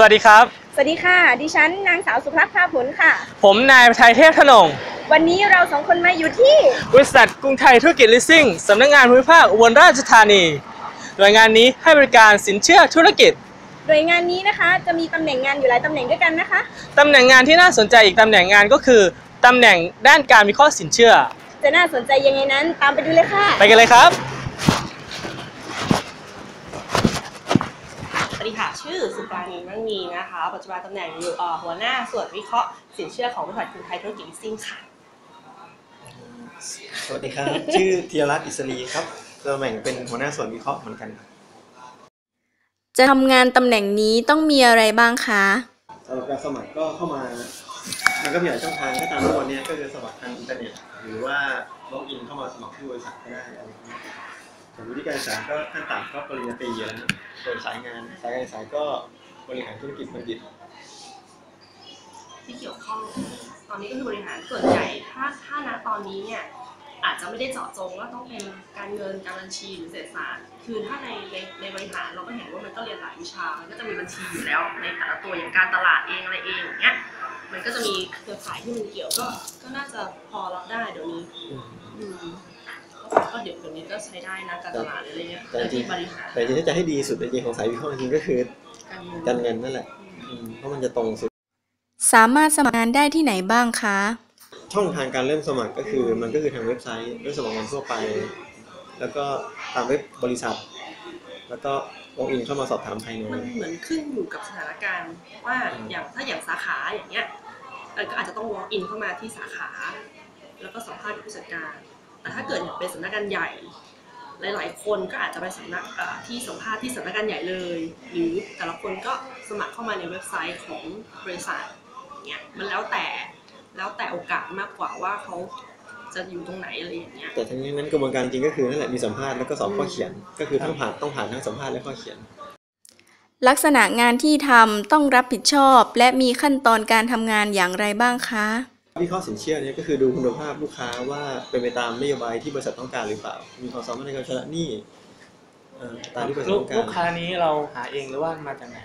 สวัสดีครับ สวัสดีค่ะ ดิฉันนางสาวสุภักภาผลค่ะ ผมนายไทยเทพธนง วันนี้เราสองคนมาอยู่ที่ บริษัทกรุงไทยธุรกิจลิสซิ่งสำนักงานภูมิภาคอุบลราชธานี หน่วยงานนี้ให้บริการสินเชื่อธุรกิจหน่วยงานนี้นะคะจะมีตำแหน่งงานอยู่หลายตำแหน่งด้วยกันนะคะ ตำแหน่งงานที่น่าสนใจอีกตำแหน่งงานก็คือตำแหน่งด้านการวิเคราะห์สินเชื่อ จะน่าสนใจยังไงนั้นตามไปดูเลยค่ะ ไปกันเลยครับ สวัส ดีค่ะ ชื่อสุปราณีมั่งมีนะคะ ปัจจุบันตำแหน่งอยู่เอ่อหัวหน้าส่วนวิเคราะห์สินเชื่อของบริษัทกรุงไทยธุรกิจลิสซิ่งค่ะ สวัสดีครับ ชื่อธีรรัตน์อิสรีครับตำแหน่งเป็นหัวหน้าส่วนวิเคราะห์เหมือนกันครับจะทำงานตำแหน่งนี้ต้องมีอะไรบ้างคะสำหรับการสมัครก็เข้ามามันก็มีหลายช่องทางก็ตามทุกวันนี้ก็คือสมัครทางอินเทอร์เน็ต หรือว่าล็อกอินเข้ามาสมัครที่บริษัทก็ได้อะไร อย่างเงี้ยส่วนวิธีการศึกษาก็ขั้นต่ำก็ปริญญาตรีอยู่แล้วนะส่วนสายงานสายการศึกษาก็บริหารธุรกิจบัณฑิต ที่เกี่ยวข้องตอนนี้ก็คือบริหารส่วนใหญ่ถ้าถ้าณตอนนี้เนี่ยอาจจะไม่ได้เจาะจงว่าต้องเป็นการเงินการบัญชีหรือเศรษฐศาสตร์คือถ้าในในในบริหารเราก็เห็นว่ามันก็เรียนหลายวิชามันก็จะมีบัญชีอยู่แล้ว ในแต่ละตัวอย่างการตลาดเองอะไรเองอย่างเงี้ยมันก็จะมีเครือข่ายที่มันเกี่ยวก็ก็น่าจะพอรับได้เดี๋ยวนี้อืม ก็เดี๋ยวเดี๋ยวนี้ก็ใช้ได้นะการตลาดอะไรเงี้ยแต่จริงที่บริหารแต่จริงๆถ้าจะให้ดีสุดจริงๆของสายวิเคราะห์จริงๆก็คือการเงินการเงินนั่นแหละอืมเพราะมันจะตรงสุด สามารถสมัครงานได้ที่ไหนบ้างคะ ช่องทางการเริ่มสมัครก็คือมันก็คือทางเว็บไซต์เว็บสมัครงานทั่วไป แล้วก็ตามเว็บบริษัท แล้วก็ลงอินเข้ามาสอบถามภายใน มันเหมือนขึ้นอยู่กับสถานการณ์ว่าอืม อย่างถ้าอย่างสาขาอย่างเงี้ยเอ่อก็อาจจะต้อง walk in เข้ามาที่สาขา แล้วก็สัมภาษณ์กับผู้จัดการ แต่ถ้าเกิดอย่างเป็นสำนักงานใหญ่ หลาย ๆ คนก็อาจจะไปสำนักเอ่อที่สัมภาษณ์ที่สำนักงานใหญ่เลย หรือแต่ละคนก็สมัครเข้ามาในเว็บไซต์ของบริษัทอย่างเงี้ยมันแล้วแต่แล้วแต่โอกาสมากกว่าว่าเขาจะอยู่ตรงไหนอะไรอย่างเงี้ยแต่ทั้งนี้นั้นกระบวนการจริงก็คือนั่นแหละมีสัมภาษณ์แล้วก็สอบข้อเขียน ก็คือต้องผ่านต้องผ่านทั้งสัมภาษณ์และข้อเขียน ลักษณะงานที่ทำต้องรับผิดชอบ และมีขั้นตอนการทำงานอย่างไรบ้างคะ วิเคราะห์สินเชื่อเนี่ยก็คือดูคุณภาพลูกค้าว่าเป็นไปตามนโยบายที่บริษัทต้องการหรือเปล่า มีความสามารถในการชำระหนี้เอ่อตามที่บริษัทลูกต้องกาลูรกค้านี้เราหาเองหรือว่ามาจากไหน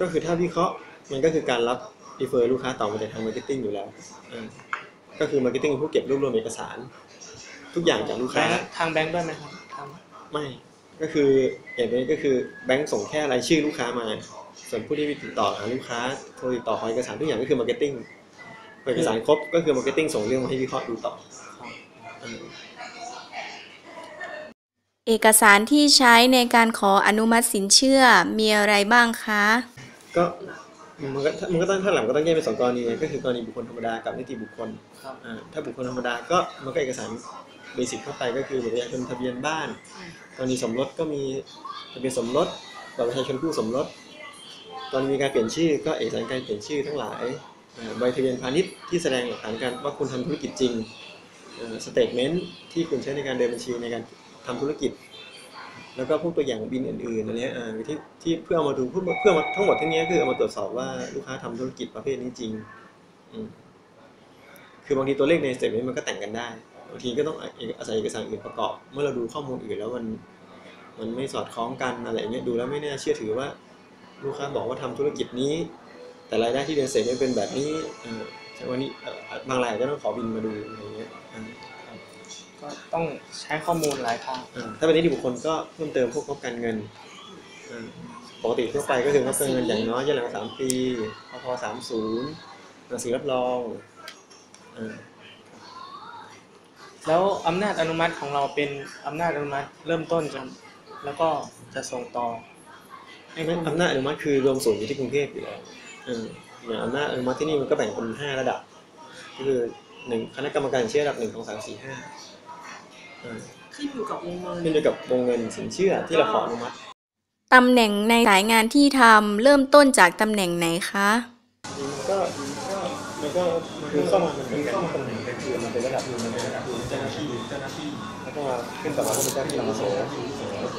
ก็คือถ้าวิเคราะห์มันก็คือการรับรีเฟอร์ลูกค้าต่อมาจากทางมาร์เก็ตติ้งอยู่แล้วเออก็คือมาร์เก็ตติ้งเป็นผู้เก็บรวบรวมเอกสาร ทุกอย่างจากลูกแบค้างค์ทางแบงค์ด้วยไหมครับทางไม่ก็คืออย่างนี้ก็คือแบงก์ส่งแค่รายชื่อลูกค้ามา ส่วนผู้ที่ติดต่อหาลูกค้าโทรติดต่อขอเอกสารทุกอย่างก็คือมาร์เก็ตติ้ง เอกสารครบก็คือมาร์เก็ตติ้งส่งเรื่องมาให้วิเคราะห์ดูต่อเออเอกสารที่ใช้ในการขออนุมัติสินเชื่อมีอะไรบ้างคะ ก็มันก็มันก็ต้องถ้าหลังก็ต้องแยกเป็นสองกรณีไงก็คือกรณีบุคคลธรรมดากับนิติบุคคลครับอ่าถ้าบุคคลธรรมดาก็มันก็เอกสารเบสิกทั่วไปก็คือบัตรประชาชนทะเบียนบ้าน กรณีสมรสก็มีทะเบียนสมรสบัตรประชาชนผู้สมรส ตอนมีการเปลี่ยนชื่อก็เอกสารการเปลี่ยนชื่อทั้งหลายอ่า ใบทะเบียนพาณิชย์ที่แสดงหลักฐานการว่าคุณทำธุรกิจจริงสเตทเมนต์ที่คุณใช้ในการเดินบัญชีในการทำธุรกิจ แล้วก็พวกตัวอย่างบินอื่นๆอันเนี้ยที่ที่เพื่อเอามาดูเพื่อเพื่อมาทั้งหมดทั้งนี้คือเอามาตรวจสอบว่าลูกค้าทำธุรกิจประเภทนี้จริงคือบางทีตัวเลขในสเตทเมนต์มันก็แต่งกันได้บางทีก็ต้องอาศัยเอกสารอื่นประกอบ เมื่อเราดูข้อมูลอื่นแล้วมันมันไม่สอดคล้องกันอะไรเงี้ยดูแล้วไม่น่าเชื่อถือว่า ลูกค้าบอกว่าทำธุรกิจนี้ แต่รายได้ที่เดือนเสร็จไม่เป็นแบบนี้เออใช่วันนี้เอ่อบางรายก็ต้องขอบินมาดูอะไรอย่างเงี้ยอ่าก็ต้องใช้ข้อมูลหลายทางอ่าถ้าเป็นนิติบุคคลก็เพิ่มเติมพวกงบการเงินอ่าปกติทั่วไปก็คืองบการเงินอย่างน้อยย้อนหลังสามปีพพสามศูนย์หนังสือรับรองอ่าแล้วอำนาจอนุมัติของเราเป็นอำนาจอนุมัติเริ่มต้นจนแล้วก็จะส่งต่อให้ไม่ผู้อำนาจอนุมัติคือรวมศูนย์อยู่ที่กรุงเทพอยู่แล้ว เอออย่างอำนาจอนุมัติที่นี่มันก็แบ่งเป็นห้าระดับ ก็คือหนึ่งคณะกรรมการสินเชื่อระดับหนึ่งสองสามสี่ห้าอ่าขึ้นอยู่กับวงเงินขึ้นอยู่กับวงเงินสินเชื่อที่เราขออนุมัติตำแหน่งในสายงานที่ทำเริ่มต้นจากตำแหน่งไหนคะมันก็มันก็มันคือเข้ามามันเป็นเข้ามาตำแหน่งเป็นคือมันเป็นระดับมันเป็นระดับเจ้าหน้าที่เจ้าหน้าที่แล้วก็มาขึ้นต่อมาก็เป็นเจ้าหน้าที่อาวุโส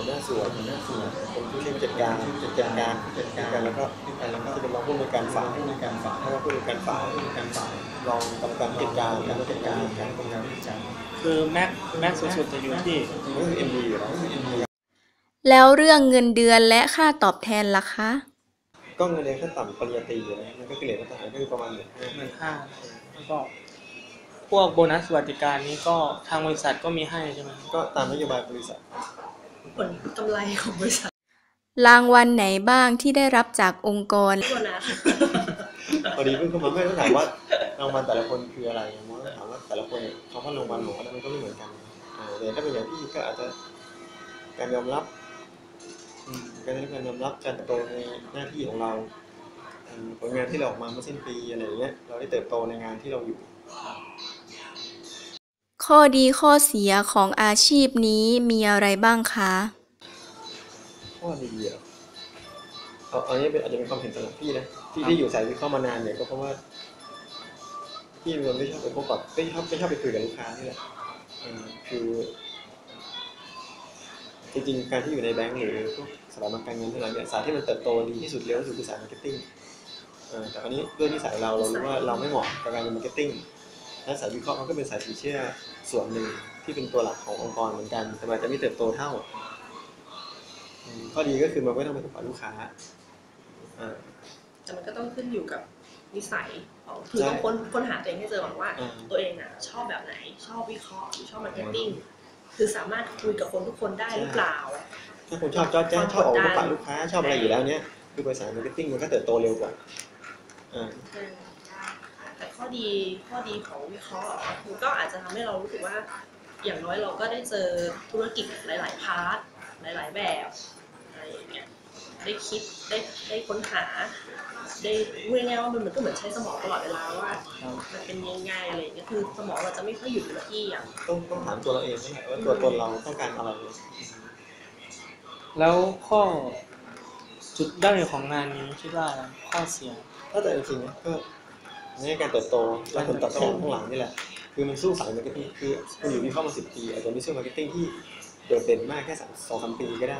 หัวหน้าส่วนหัวหน้าส่วนเป็นผู้ช่วยผู้จัดการผู้จัดการผู้จัดการแล้วก็แล้วก็จะเป็นรองผู้อำนวยการฝ่ายผู้อำนวยการฝ่ายถ้าว่าผู้อำนวยการฝ่ายผู้อำนวยการฝ่ายรองกรรมการผู้จัดการแล้วก็ผู้จัดการการกรรมการผู้จัดการคือแม็กแม็กสูงสุดจะอยู่ที่มันก็คือ MD อยู่แล้วแล้วเรื่องเงินเดือนและค่าตอบแทนล่ะคะกก็เงินเดือนขั้นต่ำปริญญาตรีอยู่นะมันก็คือเหรียญมาตรฐานก็คือประมาณหมื่นห้าหมื่นห้าแล้วก็พวกโบนัสสวัสดิการนี้ก็ทางบริษัทก็มีให้ใช่ไหมครับก็ตามนโยบายบริษัท ผลกำไรของบริษัทรางวัลไหนบ้างที่ได้รับจากองค์กร โบนัสพอดีเพิ่งเข้ามาไม่ต้องถามว่ารางวัลแต่ละคนคืออะไรเพราะว่าถามว่าแต่ละคนเนี่ยคำว่ารางวัลของเขามันก็ไม่เหมือนกันอ่าแต่ถ้าเป็นอย่างพี่ก็อาจจะการยอมรับอืมการได้รับการยอมรับการเติบโตในหน้าที่ของเราอืมผลงานที่เราออกมาเมื่อสิ้นปีอะไรอย่างเงี้ยเราได้เติบโตในงานที่เราอยู่ ข้อดีข้อเสียของอาชีพนี้มีอะไรบ้างคะ ข้อดีเหรอเอาอันนี้เป็นอาจจะเป็นความเห็นสำหรับพี่นะที่ที่อยู่สายวิเคราะห์มานานเนี่ยก็เพราะว่าพี่เป็นคนไม่ชอบไปพบกับไม่ชอบไม่ชอบไปคุยกับลูกค้านี่แหละคือจริงๆการที่อยู่ในแบงก์หรือพวกสถาบันการเงินทั้งหลายเนี่ยสายที่มันเติบโตดีที่สุดเร็วที่สุดคือสายมาร์เก็ตติ้งแต่คราวนี้ด้วยนิสัยเราเรารู้ว่าเราไม่เหมาะกับการเป็นมาร์เก็ตติ้ง และสายวิเคราะห์มันก็เป็นสายสินเชื่อส่วนหนึ่งที่เป็นตัวหลักขององค์กรเหมือนกัน แต่มันอาจจะไม่เติบโตเท่าอืมข้อดีก็คือมันไม่ต้องไปพบกับลูกค้าอ่าแต่มันก็ต้องขึ้นอยู่กับนิสัยของคือใช่ต้องค้นค้นหาตัวเองให้เจอก่อนว่าอ่าตัวเองน่ะชอบแบบไหนชอบวิเคราะห์หรือชอบมาร์เก็ตติ้งคือสามารถคุยกับคนทุกคนได้หรือเปล่า ถ้าคุณชอบจอแจ้งชอบออกมาพบปะลูกค้าชอบอะไรอยู่แล้วเนี้ยคือบริษัทมาร์เก็ตติ้งมันก็เติบโตเร็วกว่าอ่า แต่ข้อดีข้อดีของวิเคราะห์อะคือก็อาจจะทำให้เรารู้สึกว่า อย่างน้อยเราก็ได้เจอธุรกิจหลาย ๆ พาร์ทหลาย ๆ แบบอะไรอย่างเงี้ยได้คิดได้ได้ค้นหา ได้พูดง่ายๆว่ามันเหมือนก็เหมือนใช้สมองตลอดเวลาว่าครับมันเป็นยังไงอะไรอย่างเงี้ยคือสมองเราจะไม่ค่อยอยู่กับที่อะต้องต้องถามตัวเราเองนั่นแหละว่าตัวตนเราต้องการอะไร แล้วข้อจุดด้อยของงานนี้คิดว่าอะไรข้อเสียถ้าแต่จริงๆนะก็ในการเติบโตและผลตอบแทนข้างหลังนี่แหละคือมันสู้สายมาร์เก็ตติ้งคือคุณอยู่ที่เข้ามาสิบปีอาจจะไม่สู้มาร์เก็ตติ้งที่โดดเด่นมากแค่สองสามปีก็ได้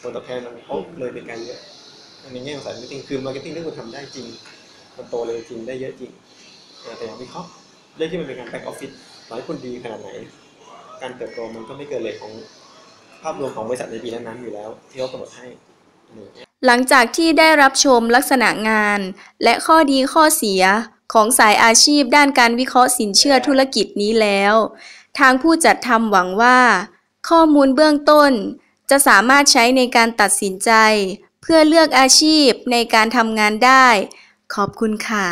ผลตอบแทนมันโอ้เลยเป็นการเยอะในแง่ของสายมาร์เก็ตติ้งคือมาร์เก็ตติ้งที่คุณทำได้จริงมันโตเลยจริงได้เยอะจริงแต่อย่างวิเคราะห์เรื่องที่มันเป็นการแบ็กออฟฟิศต่อให้คุณดีขนาดไหน การเติบโตมันก็ไม่เกินเลยของภาพรวมของบริษัทในปีนั้นๆอยู่แล้ว ที่เขากำหนดให้หลังจากที่ได้รับชมลักษณะงาน และข้อดีข้อเสีย ของสายอาชีพด้านการวิเคราะห์สินเชื่อธุรกิจนี้แล้ว ทางผู้จัดทำหวังว่า ข้อมูลเบื้องต้น จะสามารถใช้ในการตัดสินใจ เพื่อเลือกอาชีพในการทำงานได้ ขอบคุณค่ะ